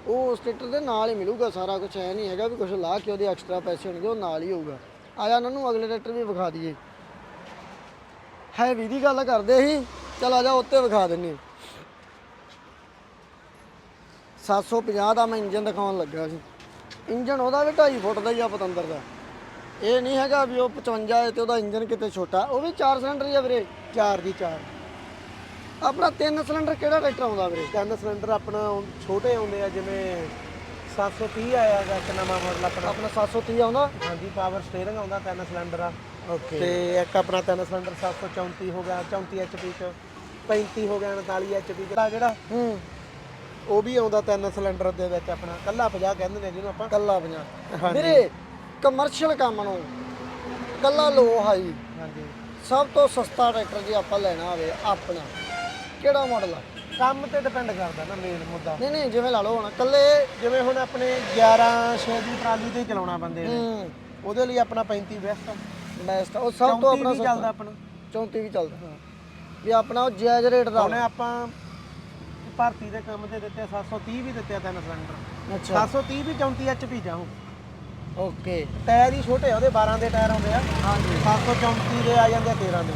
ਉਹ ਉਸ ਟਰੈਕਟਰ ਦੇ ਨਾਲ ਹੀ ਮਿਲੂਗਾ ਸਾਰਾ ਕੁਝ ਐ ਨਹੀਂ ਹੈਗਾ ਵੀ ਕੁਝ ਲਾ ਕੇ ਉਹਦੇ ਐਕਸਟਰਾ ਪੈਸੇ ਹੋਣਗੇ ਉਹ ਨਾਲ ਹੀ ਹੋਊਗਾ। ਆਇਆ ਉਹਨਾਂ ਨੂੰ ਅਗਲੇ ਟਰੈਕਟਰ ਵੀ ਵਿਖਾ ਦਈਏ। ਹੈਵੀ ਦੀ ਗੱਲ ਕਰਦੇ ਸੀ ਚਲ ਆ ਜਾ ਉੱਤੇ ਵਿਖਾ ਦਿੰਨੇ 750 ਦਾ ਮੈਂ ਇੰਜਨ ਦਿਖਾਉਣ ਲੱਗਾ ਸੀ। ਇੰਜਨ ਉਹਦਾ ਵੀ 2.5 ਫੁੱਟ ਦਾ ਹੀ ਆ ਪਤੰਦਰ ਦਾ। ਇਹ ਨਹੀਂ ਹੈਗਾ ਵੀ ਉਹ 55 ਹੈ ਤੇ ਉਹਦਾ ਇੰਜਨ ਕਿਤੇ ਛੋਟਾ। ਉਹ ਵੀ 4 ਸਿਲੰਡਰ ਹੀ ਆ ਵੀਰੇ 4 ਦੀ 4 ਆਪਣਾ 3 ਸਿਲੰਡਰ ਕਿਹੜਾ ਟਰੈਕਟਰ ਆਉਂਦਾ ਵੀਰੇ? ਤਿੰਨ ਸਿਲੰਡਰ ਆਪਣਾ ਛੋਟੇ ਆਉਂਦੇ ਆ ਜਿਵੇਂ 730 ਆਇਆ ਗਾ ਇੱਕ ਨਵਾਂ ਮਾਡਲ ਆਪਣਾ। ਆਪਣਾ 730 ਆਉਂਦਾ? ਹਾਂਜੀ ਪਾਵਰ ਸਟੀਅਰਿੰਗ ਆਉਂਦਾ ਤਿੰਨ ਸਿਲੰਡਰ ਆ। ਓਕੇ ਤੇ ਇੱਕ ਆਪਣਾ ਤਿੰਨ ਸਿਲੰਡਰ 734 ਹੋ ਗਿਆ 34 ਐਚਪੀ ਚ। 35 ਹੋ ਗਿਆ 39 ਐਚਪੀ ਦਾ ਜਿਹੜਾ ਹੂੰ। ਉਹ ਵੀ ਆਉਂਦਾ ਤਿੰਨ ਸਿਲੰਡਰ ਦੇ ਵਿੱਚ ਆਪਣਾ। ਕੱਲਾ 50 ਕਹਿੰਦੇ ਨੇ ਜਿਹਨੂੰ ਆਪਾਂ। ਕੱਲਾ 50 ਹਾਂਜੀ। ਵੀਰੇ ਕਮਰਸ਼ੀਅਲ ਕੰਮ ਨੂੰ ਕੱਲਾ ਲੋ ਹਾਈ ਹਾਂਜੀ। ਸਭ ਤੋਂ ਸਸਤਾ ਟਰੈਕਟਰ ਜੇ ਆਪਾਂ ਲੈਣਾ ਹੋਵੇ ਆਪਣਾ। ਕਿਹੜਾ ਮਾਡਲ ਆ? ਕੰਮ ਤੇ ਡਿਪੈਂਡ ਕਰਦਾ ਨਾ ਮੇਨ ਮੁੱਦਾ। ਨਹੀਂ ਨਹੀਂ ਜਿਵੇਂ ਲਾ ਲਓ ਹੁਣ ਕੱਲੇ ਜਿਵੇਂ ਹੁਣ ਆਪਣੇ 11 6 ਦੀ ਟਰਾਲੀ ਤੇ ਹੀ ਚਲਾਉਣਾ ਬੰਦੇ ਨੇ। ਹੂੰ। ਉਹਦੇ ਲਈ ਆਪਣਾ 35 ਬੈਸਟ ਬੈਸਟ ਉਹ ਸਭ ਤੋਂ ਆਪਣਾ ਚੱਲਦਾ ਆਪਣਾ। 34 ਵੀ ਚੱਲਦਾ। ਵੀ ਆਪਣਾ ਉਹ ਜਾਇਜ਼ ਰੇਟ ਦਾ। ਉਹਨੇ ਆਪਾਂ ਭਰਤੀ ਦੇ ਕੰਮ ਤੇ ਦਿੱਤੇ 730 ਵੀ ਦਿੱਤੇ ਤਿੰਨ ਸਿਲੰਡਰ। ਅੱਛਾ। 730 ਵੀ 34 ਐਚਪੀ ਜਾਉ ਓਕੇ। ਟਾਇਰ ਹੀ ਛੋਟੇ ਆ ਉਹਦੇ 12 ਦੇ ਟਾਇਰ ਆਉਂਦੇ ਆ। ਹਾਂਜੀ। 734 ਦੇ ਆ ਜਾਂਦੇ ਆ 13 ਦੇ।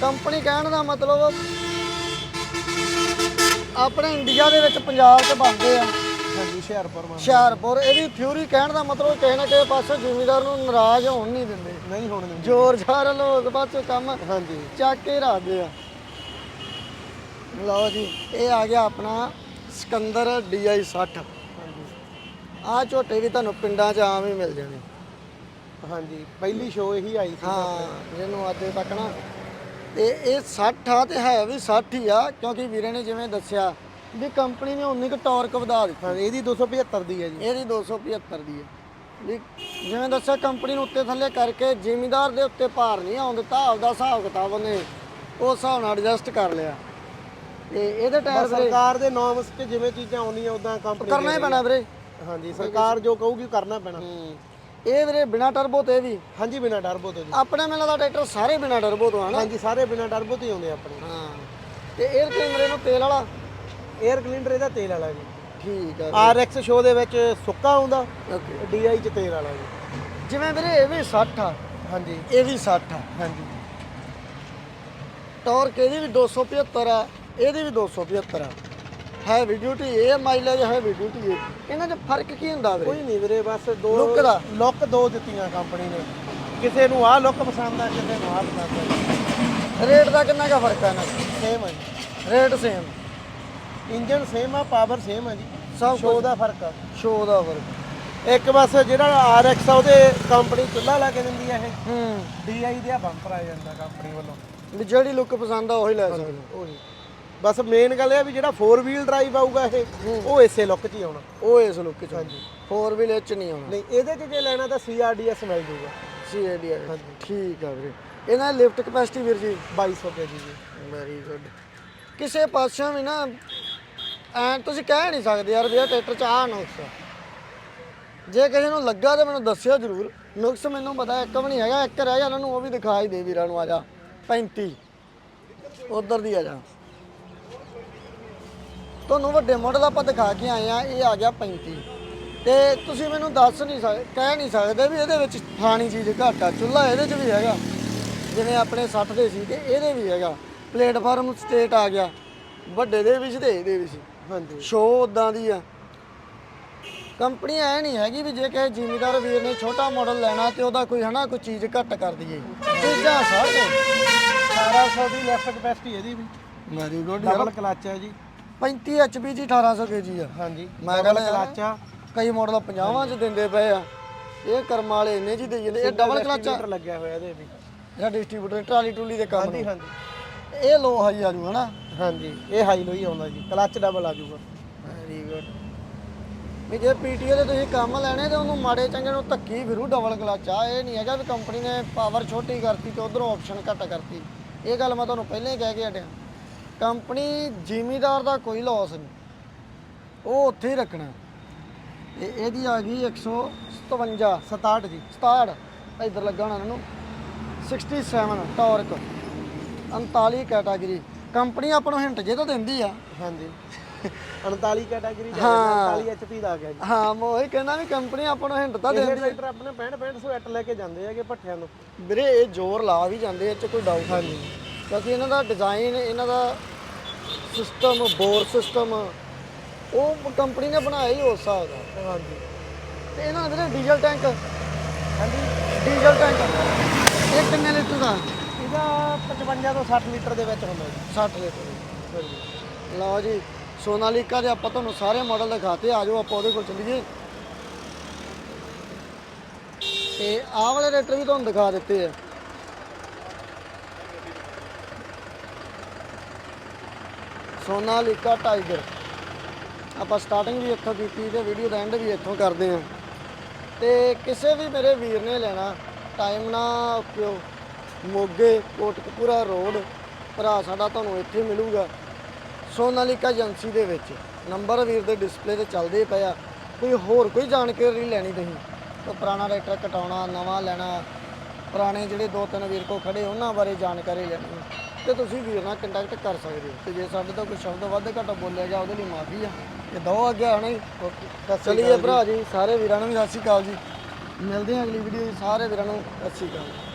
ਕੰਪਨੀ ਕਹਿਣ ਦਾ ਮਤਲਬ ਆਪਣੇ ਇੰਡੀਆ ਦੇ ਵਿੱਚ ਪੰਜਾਬ 'ਚ ਬਣਦੇ ਆ। ਹਾਂਜੀ ਹੁਸ਼ਿਆਰਪੁਰ ਮਾ ਹੁਸ਼ਿਆਰਪੁਰ ਇਹਦੀ ਥਿਊਰੀ ਕਹਿਣ ਦਾ ਮਤਲਬ ਕਿਸੇ ਨਾ ਕਿਸੇ ਪਾਸੇ ਜ਼ਿਮੀਦਾਰ ਨੂੰ ਨਾਰਾਜ਼ ਹੋਣ ਨਹੀਂ ਦਿੰਦੇ। ਨਹੀਂ ਹੁਣ ਨਹੀਂ ਜ਼ੋਰ ਜ਼ਾਰ ਲੋਕ ਪਾਸੇ ਕੰਮ ਹਾਂਜੀ। ਚੱਕ ਕੇ ਰੱਖਦੇ ਆ। ਲਓ ਜੀ ਇਹ ਆ ਗਿਆ ਆਪਣਾ ਸਿਕੰਦਰ DI 60 ਹਾਂਜੀ ਆਹ ਝੋਟੇ ਵੀ ਤੁਹਾਨੂੰ ਪਿੰਡਾਂ 'ਚ ਆਮ ਹੀ ਮਿਲ ਜਾਣੇ। ਹਾਂਜੀ ਪਹਿਲੀ ਸ਼ੋਅ ਇਹੀ ਆਈ ਸੀ ਹਾਂ ਜਿਹਨੂੰ ਅੱਜ ਤੱਕ ਨਾ ਤੇ ਇਹ 60 ਆ ਤੇ ਹੈ ਵੀ 60 ਹੀ ਆ ਕਿਉਂਕਿ ਵੀਰੇ ਨੇ ਜਿਵੇਂ ਦੱਸਿਆ ਵੀ ਕੰਪਨੀ ਨੇ ਉਨੀ ਕੁ ਟਾਰਕ ਵਧਾ ਦਿੱਤੀ। ਇਹਦੀ 275 ਦੀ ਹੈ ਜੀ। ਇਹਦੀ 275 ਦੀ ਹੈ। ਵੀ ਜਿਵੇਂ ਦੱਸਿਆ ਕੰਪਨੀ ਨੂੰ ਉੱਤੇ ਥੱਲੇ ਕਰਕੇ ਜ਼ਿਮੀਦਾਰ ਦੇ ਉੱਤੇ ਭਾਰ ਨਹੀਂ ਆਉਣ ਦਿੱਤਾ ਆਪਦਾ ਹਿਸਾਬ ਕਿਤਾਬ ਉਹਨੇ ਉਸ ਹਿਸਾਬ ਨਾਲ ਐਡਜਸਟ ਕਰ ਲਿਆ। ਤੇ ਇਹਦੇ ਟਾਇਰ ਸਰਕਾਰ ਦੇ ਨੋਰਮਸ 'ਚ ਜਿਵੇਂ ਚੀਜ਼ਾਂ ਆਉਂਦੀਆਂ ਉਦਾਂ ਕੰਪਨੀ ਕਰਨਾ ਹੀ ਪੈਣਾ ਵੀਰੇ। ਹਾਂਜੀ ਸਰਕਾਰ ਜੋ ਕਹੂਗੀ ਕਰਨਾ ਪੈਣਾ। ਹੂੰ। ਇਹ ਵੀਰੇ ਬਿਨਾ ਟਰਬੋ ਤੇ ਵੀ। ਹਾਂਜੀ ਬਿਨਾ ਟਰਬੋ ਤੋਂ ਜੀ ਆਪਣੇ ਮੇਲਾ ਦਾ ਟਰੈਕਟਰ ਸਾਰੇ ਬਿਨਾ ਟਰਬੋ ਤੋਂ ਹਨਾ ਹਾਂਜੀ ਸਾਰੇ ਬਿਨਾ ਟਰਬੋ ਤੋਂ ਹੀ ਆਉਂਦੇ ਆ ਆਪਣੇ। ਹਾਂ। ਤੇ 에ਅਰ ਕੈਮਰੇ ਨੂੰ ਤੇਲ ਵਾਲਾ? 에ਅਰ ਕਲੀਨਰ ਇਹਦਾ ਤੇਲ ਵਾਲਾ ਜੀ। ਠੀਕ ਆ RX ਸ਼ੋਅ ਦੇ ਵਿੱਚ ਸੁੱਕਾ ਆਉਂਦਾ ਓਕੇ DI ਚ ਤੇਲ ਵਾਲਾ ਜੀ। ਜਿਵੇਂ ਵੀਰੇ ਇਹ ਵੀ 60 ਆ। ਹਾਂਜੀ। ਇਹ ਵੀ 60 ਆ। ਹਾਂਜੀ। ਟਾਰਕ ਇਹਦੀ ਵੀ 275 ਆ। ਇਹਦੀ ਵੀ 275 ਆ। ਹੈਵੀ ਡਿਊਟੀ ਇਹ ਮਾਈਲੇਜ ਹੈਵੀ ਡਿਊਟੀ ਹੈ ਇਹਨਾਂ 'ਚ ਫ਼ਰਕ ਕੀ ਹੁੰਦਾ ਵੀਰੇ? ਕੋਈ ਨਹੀਂ ਵੀਰੇ ਬਸ ਦੋ Look ਦਾ? ਲੁੱਕ ਦੋ ਦਿੱਤੀਆਂ ਕੰਪਨੀ ਨੇ। ਕਿਸੇ ਨੂੰ ਆਹ ਲੁੱਕ ਪਸੰਦ ਆ ਕਿਸੇ ਨੂੰ ਆਹ ਪਸੰਦ ਆ। ਰੇਟ ਦਾ ਕਿੰਨਾ ਕਾ ਫ਼ਰਕ ਹੈ ਇਹਨਾਂ 'ਚ? ਸੇਮ ਹੈ ਰੇਟ ਸੇਮ ਇੰਜਨ ਸੇਮ ਆ ਪਾਵਰ ਸੇਮ ਆ ਜੀ। ਸਭ ਸ਼ੋ ਦਾ ਫ਼ਰਕ ਆ। ਸ਼ੋ ਦਾ ਫ਼ਰਕ। ਇੱਕ ਬਸ ਜਿਹੜਾ RX ਆ ਉਹਦੇ ਕੰਪਨੀ ਚੁੱਲਾ ਲਾ ਕੇ ਦਿੰਦੀ ਆ ਇਹ। ਹੂੰ। DI ਦੇ ਆ ਬੰਪਰ ਆ ਜਾਂਦਾ ਕੰਪਨੀ ਵੱਲੋਂ। ਵੀ ਜਿਹੜੀ ਲੁੱਕ ਪਸੰਦ ਆ ਉਹੀ ਲੈ ਸਕਦੇ। ਉਹੀ। ਬਸ ਮੇਨ ਗੱਲ ਇਹ ਆ ਵੀ ਜਿਹੜਾ 4 ਵੀਲ ਡਰਾਈਵ ਆਊਗਾ ਇਹ ਉਹ ਇਸੇ ਲੁੱਕ 'ਚ ਹੀ ਆਉਣਾ। ਉਹ ਇਸ ਲੁੱਕ 'ਚ ਹਾਂਜੀ। 4 ਵੀਲ ਚ ਨਹੀਂ ਆਉਣਾ। ਨਹੀਂ ਇਹਦੇ 'ਚ ਜੇ ਲੈਣਾ ਤਾਂ CRDS ਮਿਲ ਜੂਗਾ। ਸੀਏਡੀ ਠੀਕ ਆ ਵੀਰੇ। ਇਹਨਾਂ ਦੀ ਲਿਫਟ ਕਪੈਸਿਟੀ ਵੀਰ ਜੀ? 2200 ਕੇ ਜੀ। ਵੈਰੀ ਗੁੱਡ ਕਿਸੇ ਪਾਸਿਓਂ ਵੀ ਨਾ ਐ ਤੁਸੀਂ ਕਹਿ ਨਹੀਂ ਸਕਦੇ ਯਾਰ ਵੀ ਇਹ ਟਰੈਕਟਰ ਚ ਆ ਨੁਕਸ ਆ। ਜੇ ਕਿਸੇ ਨੂੰ ਲੱਗਾ ਤਾਂ ਮੈਨੂੰ ਦੱਸਿਓ ਜਰੂਰ। ਨੁਕਸ ਮੈਨੂੰ ਪਤਾ ਇੱਕ ਵੀ ਨਹੀਂ ਹੈਗਾ ਇੱਕ ਰਹਿ ਗਿਆ ਉਹਨਾਂ ਨੂੰ ਉਹ ਵੀ ਦਿਖਾ ਹੀ ਦੇ ਵੀਰਾਂ ਨੂੰ ਆ ਜਾ। 35 ਉਧਰ ਦੀ ਆ ਜਾ। ਤੁਹਾਨੂੰ ਵੱਡੇ ਮਾਡਲ ਆਪਾਂ ਦਿਖਾ ਕੇ ਆਏ ਆ ਇਹ ਆ ਗਿਆ 35 ਤੇ ਤੁਸੀਂ ਮੈਨੂੰ ਦੱਸ ਨਹੀਂ ਸਕਦੇ ਕਹਿ ਨਹੀਂ ਸਕਦੇ ਵੀ ਇਹਦੇ ਵਿੱਚ ਖਾਣੀ ਚੀਜ਼ ਘੱਟ ਆ ਚੁੱਲ੍ਹਾ ਇਹਦੇ 'ਚ ਵੀ ਹੈਗਾ। ਜਿਵੇਂ ਆਪਣੇ 60 ਦੇ ਸੀ ਤੇ ਇਹਦੇ ਵੀ ਹੈਗਾ। ਪਲੇਟਫਾਰਮ ਸਟੇਟ ਆ ਗਿਆ। ਵੱਡੇ ਦੇ ਵਿੱਚ ਤੇ ਇਹਦੇ ਵਿੱਚ। ਹਾਂਜੀ। ਸ਼ੋ ਉਦਾਂ ਦੀ ਆ। ਕੰਪਨੀ ਐ ਨਹੀਂ ਹੈਗੀ ਵੀ ਜੇ ਕਿਸੇ ਜ਼ਿਮੀਦਾਰ ਵੀਰ ਨੇ ਛੋਟਾ ਮਾਡਲ ਲੈਣਾ ਤੇ ਉਹਦਾ ਕੋਈ ਹਨਾ ਕੋਈ ਚੀਜ਼ ਘੱਟ ਕਰ ਦਈਏ। ਚੀਜ਼ਾਂ ਸਾਰੇ 1800 ਦੀ ਲੈਫਟ ਕਪੈਸਿਟੀ ਇਹਦੀ ਵੀ। ਵੈਰੀ ਗੁੱਡ ਡਬਲ ਕਲਚ ਹੈ ਜੀ। 35 HP ਜੀ 1800 kg ਆ। ਹਾਂਜੀ। ਮੈਂ ਕਹਿੰਦਾ ਯਾਰ, ਕਲਚ ਆ। ਕਈ ਮਾਡਲ 50 ਚ ਦਿੰਦੇ ਪਏ ਆ। ਇਹ ਕਰਮ ਵਾਲੇ ਇੰਨੇ ਜੀ ਜਾਂਦੇ ਇਹ ਡਬਲ ਕਲਚ ਆ। ਮੀਟਰ ਲੱਗਿਆ ਹੋਇਆ ਇਹਦੇ ਵੀ। ਜਿਹੜਾ ਡਿਸਟ੍ਰੀਬਿਊਟਰ ਟਰਾਲੀ ਟੂਲੀ ਦੇ ਕੰਮ ਹਾਂਜੀ ਨੂੰ। ਹਾਂਜੀ। ਇਹ ਲੋ ਹਾਈ ਆ ਜੂ ਹਨਾ? ਹਾਂਜੀ ਇਹ ਹਾਈ ਲੋ ਹੀ ਆਉਂਦਾ ਜੀ। ਕਲਚ ਡਬਲ ਆ ਜਾਊਗਾ ਵੈਰੀ ਗੁੱਡ ਵੀ ਜੇ ਪੀਟੀਓ ਦੇ ਤੁਸੀਂ ਕੰਮ ਲੈਣੇ ਤੇ ਉਹਨੂੰ ਮਾੜੇ ਚੰਗੇ ਨੂੰ ਧੱਕੀ ਫਿਰੂ ਡਬਲ ਕਲਚ ਆ। ਇਹ ਨਹੀਂ ਹੈਗਾ ਵੀ ਕੰਪਨੀ ਨੇ ਪਾਵਰ ਛੋਟੀ ਕਰਤੀ ਤੇ ਉਧਰੋਂ ਆਪਸ਼ਨ ਘੱਟ ਕਰਤੀ। ਇਹ ਗੱਲ ਮੈਂ ਤੁਹਾਨੂੰ ਪਹਿਲਾਂ ਹੀ ਕਹਿ ਕੇ ਹਟਿਆ। ਕੰਪਨੀ ਜ਼ਿਮੀਦਾਰ ਦਾ ਕੋਈ ਲਾਸ ਨਹੀਂ। ਉਹ ਉੱਥੇ ਹੀ ਰੱਖਣਾ। ਤੇ ਇਹਦੀ ਆ ਗਈ 157 67 ਜੀ 67 ਇਧਰ ਲੱਗਾ ਹੋਣਾ ਇਹਨਾਂ। ਨੂੰ 67 ਟਾਰਕ 39 ਕੈਟਾਗਰੀ ਕੰਪਨੀ ਆਪਾਂ ਨੂੰ ਹਿੰਟ ਜੇ ਤਾਂ ਦਿੰਦੀ ਆ। ਹਾਂਜੀ। 39 ਕੈਟਾਗਰੀ ਦਾ ਹਾਂ। 39 ਐਚਪੀ ਦਾ ਆ ਗਿਆ ਜੀ। ਹਾਂ ਮੈਂ ਉਹੀ ਕਹਿਣਾ ਵੀ ਕੰਪਨੀ ਆਪਾਂ ਨੂੰ ਹਿੰਟ ਤਾਂ ਦਿੰਦੀ ਆ। ਟਰੈਕਟਰ ਆਪਣੇ 65 65 ਸੌ ਐਟ ਲੈ ਕੇ ਜਾਂਦੇ ਹੈਗੇ ਪੱਠਿਆਂ ਨੂੰ ਵੀਰੇ ਇਹ ਜ਼ੋਰ ਲਾ ਵੀ ਜਾਂਦੇ ਇਹ ਚ ਕੋਈ ਡਾਊਟ ਹਾਂਜੀ। ਕਿਉਂਕਿ ਇਹਨਾਂ ਦਾ ਡਿਜ਼ਾਈਨ ਇਹਨਾਂ ਦਾ ਸਿਸਟਮ ਬੋਰ ਸਿਸਟਮ ਉਹ ਕੰਪਨੀ ਨੇ ਬਣਾਇਆ ਹੀ ਉਸ ਹਿਸਾਬ ਦਾ ਹਾਂਜੀ। ਤੇ ਇਹਨਾਂ ਦਾ ਡੀਜ਼ਲ ਟੈਂਕ ਹਾਂਜੀ। ਡੀਜ਼ਲ ਟੈਂਕ ਇਹ ਕਿੰਨੇ ਲੀਟਰ ਦਾ? ਇਹਦਾ 55 ਤੋਂ 60 ਲੀਟਰ ਦੇ ਵਿੱਚ ਹੁੰਦਾ ਜੀ। 60 ਲੀਟਰ। ਲਓ ਜੀ ਸੋਨਾਲੀਕਾ ਦੇ ਆਪਾਂ ਤੁਹਾਨੂੰ ਸਾਰੇ ਮਾਡਲ ਦਿਖਾਤੇ। ਆ ਜਾਓ ਆਪਾਂ ਉਹਦੇ ਕੋਲ ਚੱਲੀਏ। ਤੇ ਆਹ ਵਾਲੇ ਰੇਟਰ ਵੀ ਤੁਹਾਨੂੰ ਦਿਖਾ ਦਿੱਤੇ ਆ। ਸੋਨਾਲੀਕਾ ਟਾਈਗਰ। ਆਪਾਂ ਸਟਾਰਟਿੰਗ ਵੀ ਇੱਥੋਂ ਕੀਤੀ ਤੇ ਵੀਡੀਓ ਦਾ ਐਂਡ ਵੀ ਇੱਥੋਂ ਕਰਦੇ ਆ ਤੇ ਕਿਸੇ ਵੀ ਮੇਰੇ ਵੀਰ ਨੇ ਲੈਣਾ ਟਾਈਮ ਨਾ ਪਿਓ ਮੋਗੇ ਕੋਟਕਪੂਰਾ ਰੋਡ ਭਰਾ ਸਾਡਾ ਤੁਹਾਨੂੰ ਇੱਥੇ ਮਿਲੂਗਾ। ਸੋਨਾਲੀਕਾ ਏਜੰਸੀ ਦੇ ਵਿੱਚ। ਨੰਬਰ ਵੀਰ ਦੇ ਡਿਸਪਲੇ ਤੇ ਚੱਲਦੇ ਪਏ ਆ। ਕੋਈ ਹੋਰ ਕੋਈ ਜਾਣਕਾਰੀ ਲੈਣੀ ਤੁਸੀਂ? ਤਾਂ ਪੁਰਾਣਾ ਟਰੈਕਟਰ ਕਟਾਉਣਾ ਨਵਾਂ ਲੈਣਾ। ਪੁਰਾਣੇ ਜਿਹੜੇ ਦੋ ਤਿੰਨ ਵੀਰ ਕੋ ਖੜੇ ਉਹਨਾਂ ਬਾਰੇ ਜਾਣਕਾਰੀ ਲੈਣੀ ਹੈ, ਤੇ ਤੁਸੀਂ ਵੀਰ ਨਾਲ ਕੰਟੈਕਟ ਕਰ ਸਕਦੇ ਹੋ। ਤੇ ਜੇ ਸਾਡੇ ਤੋਂ ਕੋਈ ਸ਼ਬਦ ਵੱਧ ਘੱਟ ਬੋਲਿਆ ਗਿਆ ਉਹਦੇ ਲਈ ਮਾਫੀ ਆ। ਤੇ ਦੋ ਅੱਗੇ ਆਣਾ ਹੀ। ਚਲਿਏ ਭਰਾ ਜੀ ਸਾਰੇ ਵੀਰਾਂ ਨੂੰ ਵੀ ਸਤਿ ਸ਼੍ਰੀ ਅਕਾਲ ਜੀ। ਮਿਲਦੇ ਹਾਂ ਅਗਲੀ ਵੀਡੀਓ ਸਾਰੇ ਵੀਰਾਂ ਨੂੰ। ਸਤਿ ਸ਼੍ਰੀ ਅਕਾਲ।